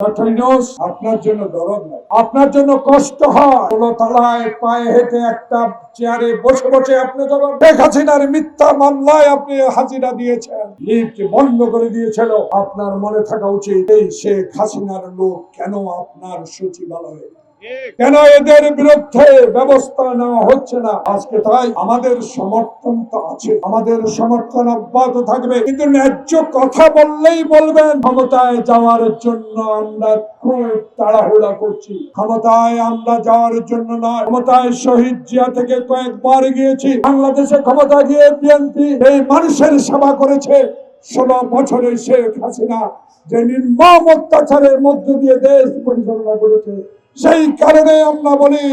আপনার জন্য দরদ নাই। আপনার জন্য কষ্ট হয়। ষোলো তালায় পায়ে হেঁটে একটা চেয়ারে বসে বসে আপনি যখন শেখ হাসিনার মিথ্যা মামলায় আপনি হাজিরা দিয়েছেন। লিফট বন্ধ করে দিয়েছিল। আপনার মনে থাকা উচিত এই শেখ হাসিনার লোক কেন আপনার সচিবালয়ে কেন এদের বিরুদ্ধে ব্যবস্থা নেওয়া হচ্ছে না? আজকে তাই আমাদের সমর্থন তো আছে। আমাদের সমর্থন অব্যাহত থাকবে। কিন্তু ন্যায্য কথা বললেই বলবেন, ক্ষমতায় যাওয়ার জন্য আমরা খুব তাড়াহুড়া করছি। ক্ষমতায় আমরা যাওয়ার জন্য নয়, ক্ষমতায় শহীদ জিয়া থেকে কয়েকবার গিয়েছি। বাংলাদেশে ক্ষমতা গিয়ে বিএনপি এই মানুষের সেবা করেছে। ষোলো বছরে শেখ হাসিনা যে নির্মম অত্যাচারের মধ্য দিয়ে দেশ পরিচালনা করেছে সেই কারণে আমরা বলি,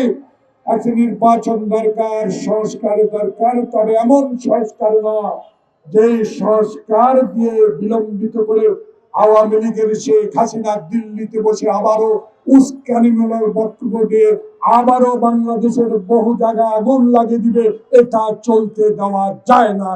আজকে নির্বাচন দরকার, সংস্কার দরকার, তবে এমন সংস্কার না যে সংস্কার দিয়ে বিলম্বিত করে আওয়ামী লীগের শেখ হাসিনা দিল্লিতে বসে আবারও উস্কানিমূলক বক্তব্য দিয়ে আবারও বাংলাদেশের বহু জায়গা আগুন লাগিয়ে দিবে, এটা চলতে দেওয়া যায় না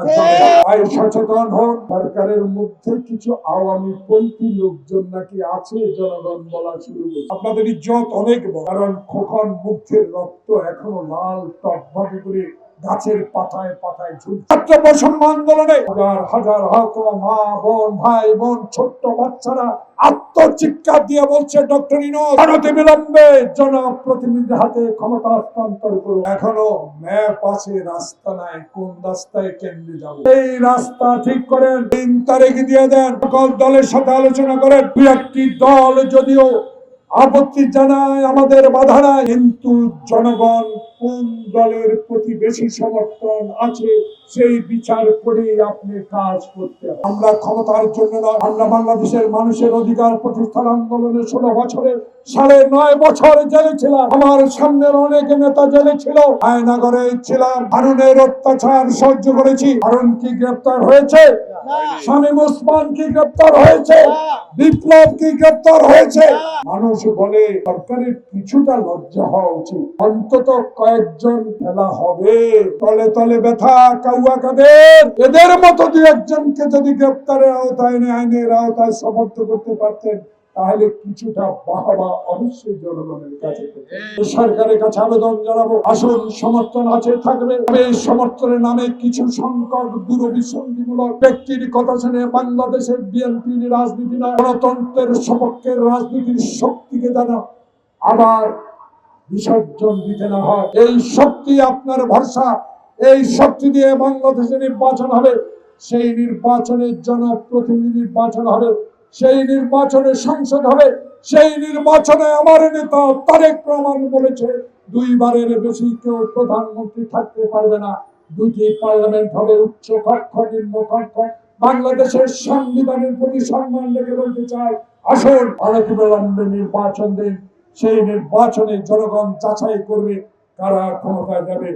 তাই সচেতন হন সরকারের মধ্যে কিছু আওয়ামী পন্থী লোকজন নাকি আছে, জনগণ বলা শুরু। আপনাদের ইজ্জত অনেক। কারণ খোকন মুখের রক্ত এখনও লাল টকবগে করে গাছের পাতায় পাতায় ঝুলছে ছাত্র আন্দোলনে হাজার হাজার হত মা, বোন, ভাই, বোন, ছোট্ট বাচ্চারা আত্মচিৎকার দিয়ে বলছে, ডক্টর ইনো ভারতে বিলম্বে জনপ্রতিনিধির হাতে ক্ষমতা হস্তান্তর করুন। এখনও ম্যাপ আছে রাস্তা নাই, কোন রাস্তায় কেন্দ্রে যাব? এই রাস্তা ঠিক করেন, তিন তারিখ দিয়ে দেন। সকল দলের সাথে আলোচনা করেন। দু একটি দল যদিও আপত্তি জানায় আমাদের বাধা নাই। কিন্তু জনগণ কোন দলের প্রতি বেশি সমর্থন আছে, সেই বিচার করে আপনি কাজ করতে আমরা ক্ষমতার জন্য নয়, আমরা বাংলাদেশের মানুষের অধিকার প্রতিষ্ঠান আন্দোলনের ষোলো বছরে সাড়ে নয় বছর জেলে ছিলাম। আমার সামনের অনেক নেতা জেলে ছিল। আয়নাগরে ছিলাম। হারুনের অত্যাচার সহ্য করেছি। হারুন কি গ্রেপ্তার হয়েছে। শামীম ওসমান কি গ্রেপ্তার হয়েছে বিপ্লব কি গ্রেপ্তার হয়েছে। মানুষ বলে সরকারের কিছুটা লজ্জা হওয়া উচিত। অন্তত কয়েকজন ফেলা হবে। তলে তলে ব্যথা কাউয়া কাদের? এদের মতো দু একজনকে যদি গ্রেপ্তারের আওতায় নেয় আইনের আওতায় সমর্থ করতে পারতেন তাহলে কিছুটা বাহবা অবশ্যই জনগণের কাছে। সরকারের কাছে আবেদন জানাব। আসল সমর্থন আছে, থাকবে। এই সমর্থনের নামে কিছু সংকট দূর দূরভিসন্ধিমূলক ব্যক্তির কথা শুনে বাংলাদেশের বিএনপির রাজনীতি না গণতন্ত্রের সপক্ষের রাজনীতির শক্তিকে যেন আবার বিসর্জন দিতে না হয়। এই শক্তি আপনার ভরসা। এই শক্তি দিয়ে বাংলাদেশে নির্বাচন হবে। সেই নির্বাচনের জনপ্রতিনিধি নির্বাচন হবে। সেই নির্বাচনে সংসদ হবে, সেই নির্বাচনে আমার নেতা তারেক রহমান বলেছে, দুইবারের বেশি কেউ প্রধানমন্ত্রী থাকতে পারবে না। দুটি পার্লামেন্ট হবে উচ্চ কক্ষ, নিম্ন কক্ষ। বাংলাদেশের সংবিধানের প্রতি সম্মান রেখে বলতে চাই আসুন অনতিবিলম্বে নির্বাচন দিন। সেই নির্বাচনে জনগণ যাচাই করবে কারা ক্ষমতায় যাবে।